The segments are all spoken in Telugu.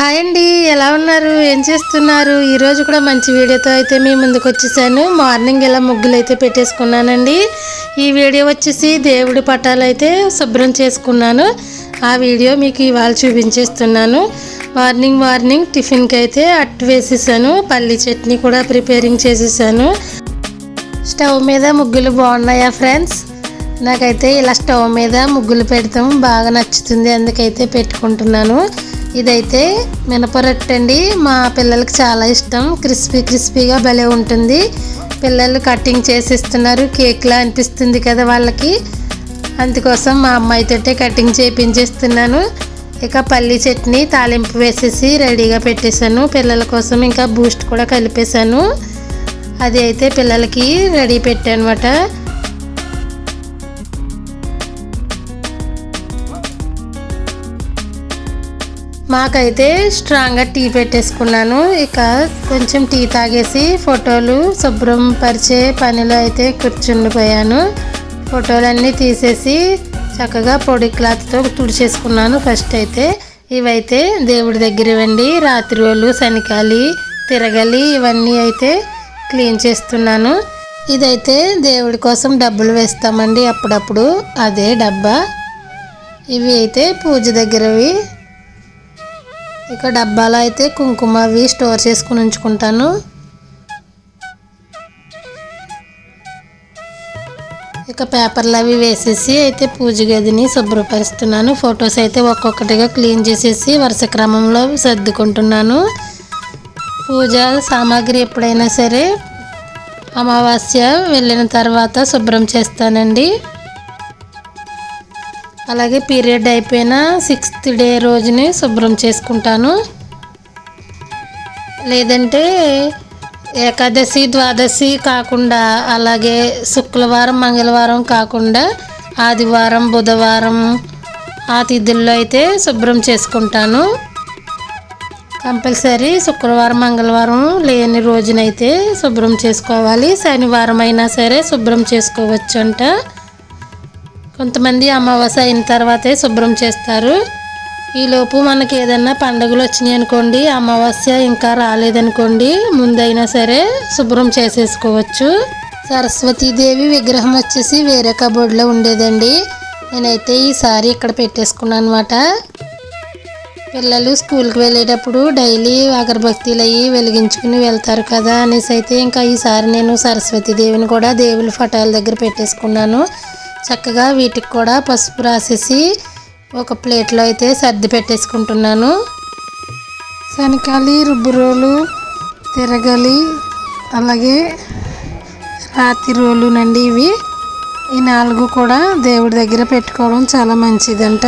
హాయ్ అండి ఎలా ఉన్నారు? ఏం చేస్తున్నారు? ఈరోజు కూడా మంచి వీడియోతో అయితే మీ ముందుకు వచ్చేసాను. మార్నింగ్ ఇలా ముగ్గులు అయితే పెట్టేసుకున్నానండి. ఈ వీడియో వచ్చేసి దేవుడి పటాలు అయితే శుభ్రం చేసుకున్నాను. ఆ వీడియో మీకు ఇవాళ చూపించేస్తున్నాను. మార్నింగ్ మార్నింగ్ టిఫిన్కి అయితే అట్టు వేసేసాను. పల్లి చట్నీ కూడా ప్రిపేరింగ్ చేసేసాను. స్టవ్ మీద ముగ్గులు బాగున్నాయా ఫ్రెండ్స్? నాకైతే ఇలా స్టవ్ మీద ముగ్గులు పెడతాం. బాగా నచ్చుతుంది. అందుకైతే పెట్టుకుంటున్నాను. ఇదైతే మినపరొట్టె అండి మా పిల్లలకి చాలా ఇష్టం. క్రిస్పీ క్రిస్పీగా భలే ఉంటుంది. పిల్లలు కటింగ్ చేసి ఇస్తున్నారు కేక్లా అనిపిస్తుంది కదా వాళ్ళకి. అందుకోసం మా అమ్మాయితోటే కటింగ్ చేయించేస్తున్నాను ఇక పల్లి చట్నీ తాలింపు వేసేసి రెడీగా పెట్టేశాను. పిల్లల కోసం ఇంకా బూస్ట్ కూడా కలిపేశాను. అది అయితే పిల్లలకి రెడీ పెట్టాను మాకైతే స్ట్రాంగ్గా టీ పెట్టేసుకున్నాను. ఇక కొంచెం టీ తాగేసి ఫోటోలు శుభ్రం పరిచే పనిలో అయితే కూర్చుండిపోయాను. ఫోటోలన్నీ తీసేసి చక్కగా పొడి క్లాత్తో తుడిచేసుకున్నాను ఫస్ట్ అయితే. ఇవైతే దేవుడి దగ్గర ఇవ్వండి రాత్రి రోజులు శనికాలి తిరగలి ఇవన్నీ అయితే క్లీన్ చేస్తున్నాను. ఇదైతే దేవుడి కోసం డబ్బులు వేస్తామండి అప్పుడప్పుడు. అదే డబ్బా. ఇవి అయితే పూజ దగ్గరవి ఇక డబ్బాలో అయితే కుంకుమ అవి స్టోర్ చేసుకుని ఉంచుకుంటాను. ఇక పేపర్లు అవి వేసేసి అయితే పూజ గదిని శుభ్రపరుస్తున్నాను. ఫొటోస్ అయితే ఒక్కొక్కటిగా క్లీన్ చేసేసి వరుస క్రమంలో సర్దుకుంటున్నాను. పూజ సామాగ్రి ఎప్పుడైనా సరే అమావాస్య వెళ్ళిన తర్వాత శుభ్రం చేస్తానండి. అలాగే పీరియడ్ అయిపోయిన సిక్స్త్ డే రోజుని శుభ్రం చేసుకుంటాను. లేదంటే ఏకాదశి ద్వాదశి కాకుండా అలాగే శుక్రవారం మంగళవారం కాకుండా ఆదివారం బుధవారం ఆ తిథుల్లో అయితే శుభ్రం చేసుకుంటాను. కంపల్సరీ శుక్రవారం మంగళవారం లేని రోజునైతే శుభ్రం చేసుకోవాలి. శనివారం అయినా సరే శుభ్రం చేసుకోవచ్చు అంట కొంతమంది అమావాస్య అయిన తర్వాతే శుభ్రం చేస్తారు. ఈలోపు మనకి ఏదైనా పండుగలు వచ్చినాయి అనుకోండి అమావాస్య ఇంకా రాలేదనుకోండి ముందైనా సరే శుభ్రం చేసేసుకోవచ్చు. సరస్వతీదేవి విగ్రహం వచ్చేసి వేరే కబోర్డ్లో ఉండేదండి. నేనైతే ఈసారి ఇక్కడ పెట్టేసుకున్నాను అనమాట పిల్లలు స్కూల్కి వెళ్ళేటప్పుడు డైలీ అగరబత్తీలు అయ్యి వెలిగించుకుని వెళ్తారు కదా అనేసి అయితే ఇంకా ఈసారి నేను సరస్వతీదేవిని కూడా దేవుళ్ళ ఫోటోల దగ్గర పెట్టేసుకున్నాను. చక్కగా వీటికి కూడా పసుపు రాసేసి ఒక ప్లేట్లో అయితే సర్ది పెట్టేసుకుంటున్నాను. శనకాలి రుబ్బురోలు తిరగలి అలాగే రాతి రోలునండి ఇవి. ఈ నాలుగు కూడా దేవుడి దగ్గర పెట్టుకోవడం చాలా మంచిదంట.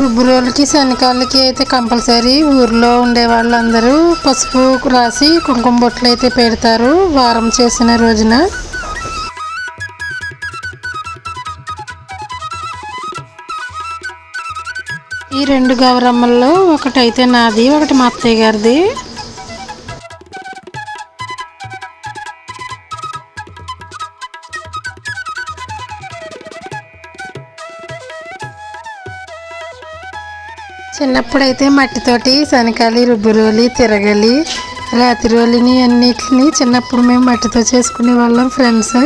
రుబ్బురోలకి శనకాలకి అయితే కంపల్సరీ ఊర్లో ఉండే వాళ్ళందరూ పసుపు రాసి కుంకుమ బొట్లు అయితే పెడతారు. వారం చేసిన రోజున రెండు గౌరమ్మల్లో ఒకటైతే నాది ఒకటి మా అత్తయ్య గారిది. చిన్నప్పుడైతే మట్టితోటి శనకాలి రుబ్బురోలి తిరగలి రాతిరోలిని అన్నిటిని చిన్నప్పుడు మేము మట్టితో చేసుకునే వాళ్ళం ఫ్రెండ్స్.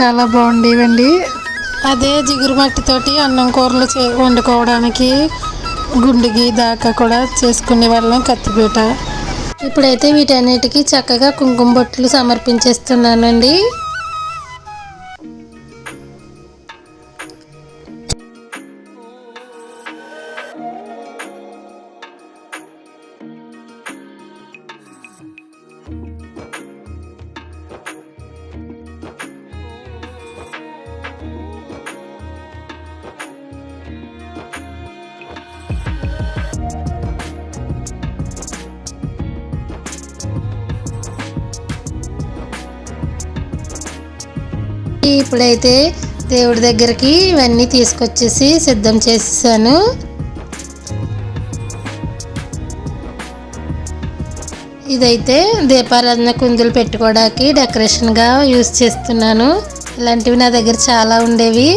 చాలా బాగుండేవండి. అదే జిగురు మట్టితోటి అన్నం కూరలు చే వండుకోవడానికి గుండిగి దాకా కూడా చేసుకునే వాళ్ళం కత్తిపీట. ఇప్పుడైతే వీటన్నిటికీ చక్కగా కుంకుమ బొట్లు సమర్పించేస్తున్నానండి. ఇప్పుడైతే దేవుడి దగ్గరికి ఇవన్నీ తీసుకొచ్చేసి సిద్ధం చేసేసాను. ఇదైతే దీపారాధన కుందులు పెట్టుకోవడానికి డెకరేషన్గా యూస్ చేస్తున్నాను. ఇలాంటివి నా దగ్గర చాలా ఉండేవి.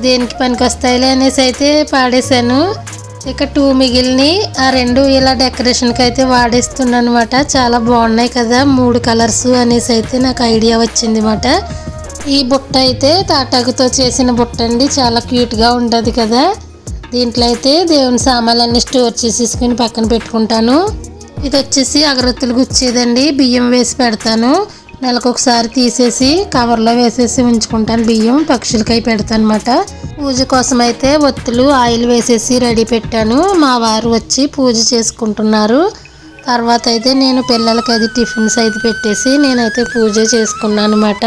దేనికి పనికి వస్తాయిలే అనేసి అయితే పాడేశాను. ఇక టూ మిగిలిని ఆ రెండు ఇలా డెకరేషన్కి అయితే వాడేస్తున్నాను అనమాట చాలా బాగున్నాయి కదా మూడు కలర్స్ అనేసి అయితే నాకు ఐడియా వచ్చింది అనమాట ఈ బుట్ట అయితే తాటాకుతో చేసిన బుట్ట అండి. చాలా క్యూట్గా ఉంటుంది కదా. దీంట్లో అయితే దేవుని సామాన్లన్నీ స్టోర్ చేసేసుకుని పక్కన పెట్టుకుంటాను. ఇది వచ్చేసి అగరత్తులు గుచ్చేదండి. బియ్యం వేసి పెడతాను. నెలకొకసారి తీసేసి కవర్లో వేసేసి ఉంచుకుంటాను. బియ్యం పక్షులకై పెడతాను అనమాట పూజ కోసం అయితే ఒత్తులు ఆయిల్ వేసేసి రెడీ పెట్టాను. మా వారు వచ్చి పూజ చేసుకుంటున్నారు. తర్వాత అయితే నేను పిల్లలకి అది టిఫిన్స్ అయితే పెట్టేసి నేనైతే పూజ చేసుకున్నాను అనమాట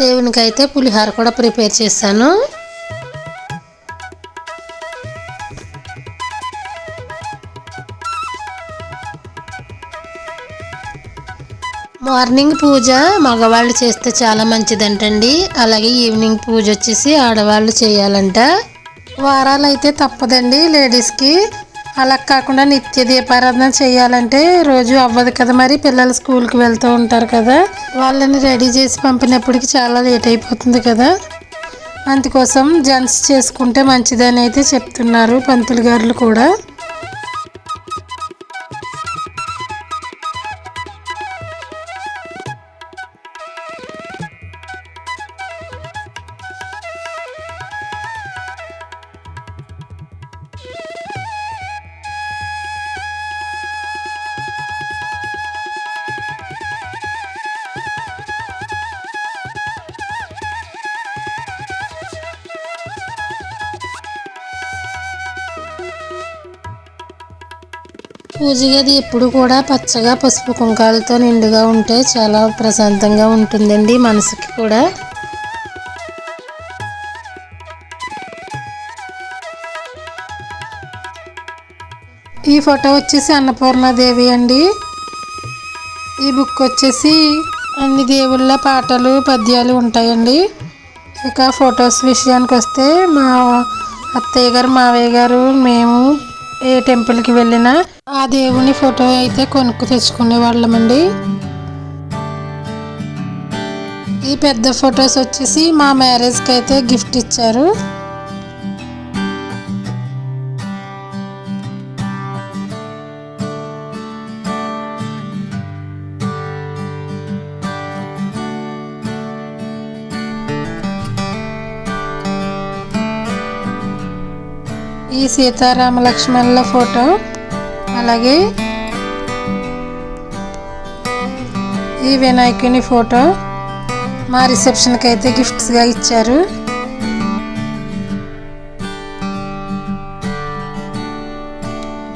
దేవునికి అయితే పులిహార కూడా ప్రిపేర్ చేశాను. మార్నింగ్ పూజ మగవాళ్ళు చేస్తే చాలా మంచిదంటండి. అలాగే ఈవినింగ్ పూజ వచ్చేసి ఆడవాళ్ళు చేయాలంట. వారాలు అయితే తప్పదండి లేడీస్కి. అలా కాకుండా నిత్య దీపారాధన చేయాలంటే రోజు అవ్వదు కదా మరి. పిల్లలు స్కూల్కి వెళ్తూ ఉంటారు కదా. వాళ్ళని రెడీ చేసి పంపినప్పటికి చాలా లేట్ అయిపోతుంది కదా. అందుకోసం జెంట్స్ చేసుకుంటే మంచిదని అయితే చెప్తున్నారు పంతులు గారులు కూడా. పూజ గది ఎప్పుడు కూడా పచ్చగా పసుపు కుంకాలతో నిండుగా ఉంటే చాలా ప్రశాంతంగా ఉంటుందండి మనసుకి కూడా. ఈ ఫోటో వచ్చేసి అన్నపూర్ణాదేవి అండి. ఈ బుక్ వచ్చేసి అన్ని దేవుళ్ళ పాటలు పద్యాలు ఉంటాయండి. ఇక ఫొటోస్ విషయానికి వస్తే మా అత్తయ్య గారు మావయ్య గారు మేము ఏ టెంపుల్కి వెళ్ళినా ఆ దేవుని ఫోటో అయితే కొనుక్కు తెచ్చుకునే వాళ్ళమండి. ఈ పెద్ద ఫొటోస్ వచ్చేసి మా మ్యారేజ్కి అయితే గిఫ్ట్ ఇచ్చారు. సీతారామ లక్ష్మణుల ఫోటో. అలాగే ఈ వినాయకుని ఫోటో మా రిసెప్షన్కి అయితే గిఫ్ట్స్గా ఇచ్చారు.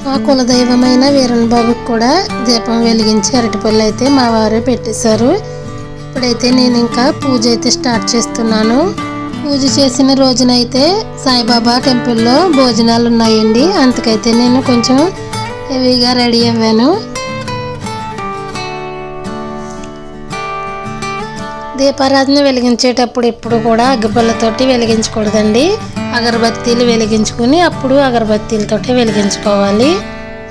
మా కులదైవమైన వీరన్ బాబుకి కూడా దీపం వెలిగించి అరటిపళ్ళు అయితే మా వారు పెట్టేశారు. ఇప్పుడైతే నేను ఇంకా పూజ అయితే స్టార్ట్ చేస్తున్నాను. పూజ చేసిన రోజునైతే సాయిబాబా టెంపుల్లో భోజనాలు ఉన్నాయండి అందుకైతే నేను కొంచెం హెవీగా రెడీ అవ్వాను. దీపారాధన వెలిగించేటప్పుడు ఎప్పుడు కూడా అగ్గిపళ్ళతోటి వెలిగించకూడదండి. అగరబత్తీలు వెలిగించుకుని అప్పుడు అగరబత్తీలతోటి వెలిగించుకోవాలి.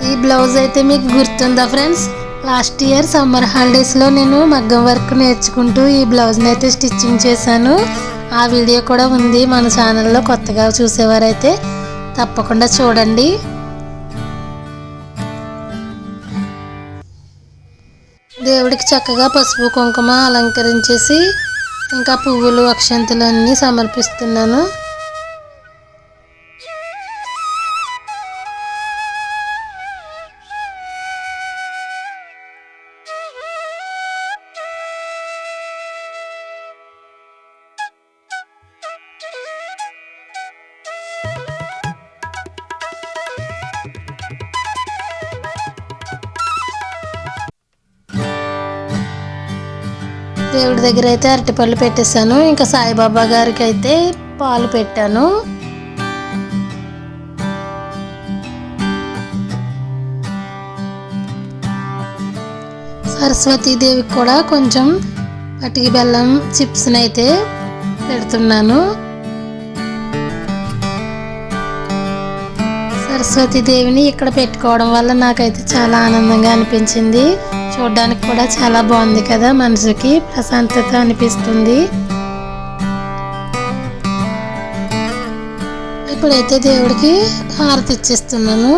ఈ బ్లౌజ్ అయితే మీకు గుర్తుందా ఫ్రెండ్స్? లాస్ట్ ఇయర్ సమ్మర్ హాలిడేస్లో నేను మగ్గం వర్క్ నేర్చుకుంటూ ఈ బ్లౌజ్ని అయితే స్టిచ్చింగ్ చేశాను. ఆ వీడియో కూడా ఉంది. మన ఛానల్లో కొత్తగా చూసేవారైతే తప్పకుండా చూడండి. దేవుడికి చక్కగా పసుపు కుంకుమ అలంకరించేసి ఇంకా పువ్వులు అక్షంతులు అన్నీ సమర్పిస్తున్నాను. దేవుడి దగ్గర అయితే అరటిపళ్ళు పెట్టేశాను. ఇంకా సాయిబాబా గారికి అయితే పాలు పెట్టాను. సరస్వతీదేవికి కూడా కొంచెం పటికి బెల్లం చిప్స్ని అయితే పెడుతున్నాను. సరస్వతి దేవిని ఇక్కడ పెట్టుకోవడం వల్ల నాకైతే చాలా ఆనందంగా అనిపించింది. చూడడానికి కూడా చాలా బాగుంది కదా మనసుకి. ప్రశాంతత అనిపిస్తుంది. ఇప్పుడైతే దేవుడికి హారతి ఇచ్చేస్తున్నాను.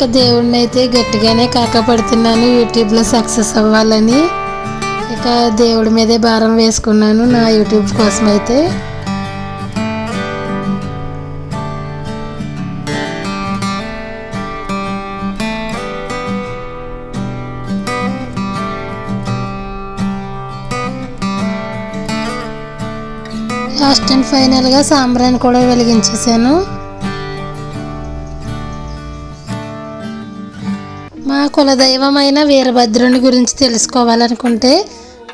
ఇక దేవుడిని అయితే గట్టిగానే కాకపడుతున్నాను. యూట్యూబ్లో సక్సెస్ అవ్వాలని ఇక దేవుడి మీదే భారం వేసుకున్నాను నా యూట్యూబ్ కోసం అయితే లాస్ట్ అండ్ ఫైనల్గా సాంబ్రాన్ని కూడా వెలిగించేసాను మా కులదైవమైన వీరభద్రుని గురించి తెలుసుకోవాలనుకుంటే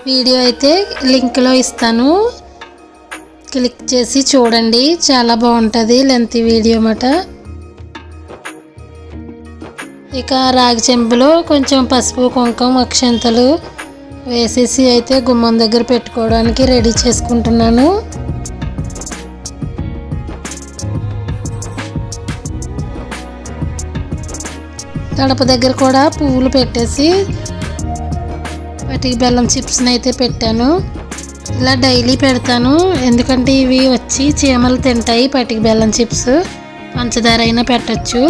వీడియో అయితే లింక్లో ఇస్తాను. క్లిక్ చేసి చూడండి. చాలా బాగుంటుంది లెంత్ వీడియో మాట ఇక రాగి చెంపులో కొంచెం పసుపు కుంకుమ అక్షంతలు వేసేసి అయితే గుమ్మం దగ్గర పెట్టుకోవడానికి రెడీ చేసుకుంటున్నాను. తడప దగ్గర కూడా పువ్వులు పెట్టేసి వాటికి బెల్లం చిప్స్ని అయితే పెట్టాను. ఇలా డైలీ పెడతాను. ఎందుకంటే ఇవి వచ్చి చీమలు తింటాయి పటికి బెల్లం చిప్స్. పంచదార అయినా పెట్టచ్చు.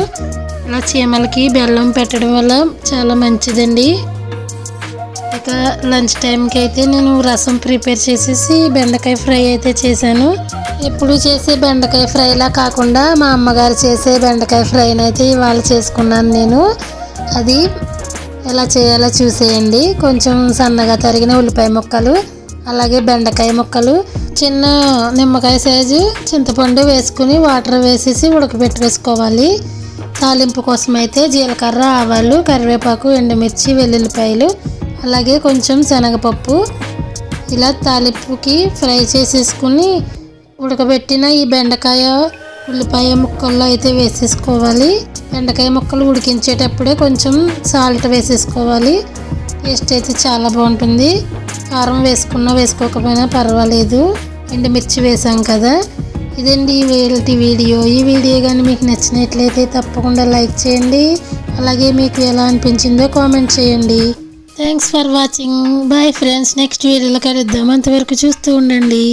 ఇలా చీమలకి బెల్లం పెట్టడం వల్ల చాలా మంచిదండి. ఇక లంచ్ టైంకి అయితే నేను రసం ప్రిపేర్ చేసేసి బెండకాయ ఫ్రై అయితే చేశాను. ఎప్పుడు చేసే బెండకాయ ఫ్రైలా కాకుండా మా అమ్మగారు చేసే బెండకాయ ఫ్రైని అయితే ఇవాళ చేసుకున్నాను నేను. అది ఎలా చేయాలో చూసేయండి. కొంచెం సన్నగా తరిగిన ఉల్లిపాయ ముక్కలు అలాగే బెండకాయ ముక్కలు చిన్న నిమ్మకాయ సైజు చింతపండు వేసుకుని వాటర్ వేసేసి ఉడకబెట్టుకోవాలి తాలింపు కోసం అయితే జీలకర్ర ఆవాలు కరివేపాకు ఎండుమిర్చి వెల్లుల్లిపాయలు అలాగే కొంచెం శనగపప్పు. ఇలా తాలింపుకి ఫ్రై చేసేసుకుని ఉడకబెట్టిన ఈ బెండకాయ ఉల్లిపాయ ముక్కల్లో అయితే వేసేసుకోవాలి. బెండకాయ ముక్కలు ఉడికించేటప్పుడే కొంచెం సాల్ట్ వేసేసుకోవాలి. టేస్ట్ అయితే చాలా బాగుంటుంది. కారం వేసుకున్నా వేసుకోకపోయినా పర్వాలేదు. ఎండుమిర్చి వేసాం కదా. ఇదండి ఈ వీడియో. ఈ వీడియో కానీ మీకు నచ్చినట్లయితే తప్పకుండా లైక్ చేయండి. అలాగే మీకు ఎలా అనిపించిందో కామెంట్ చేయండి. Thanks for watching. Bye friends. Next వీడియోలో కలుద్దాం. అంతవరకు చూస్తూ ఉండండి.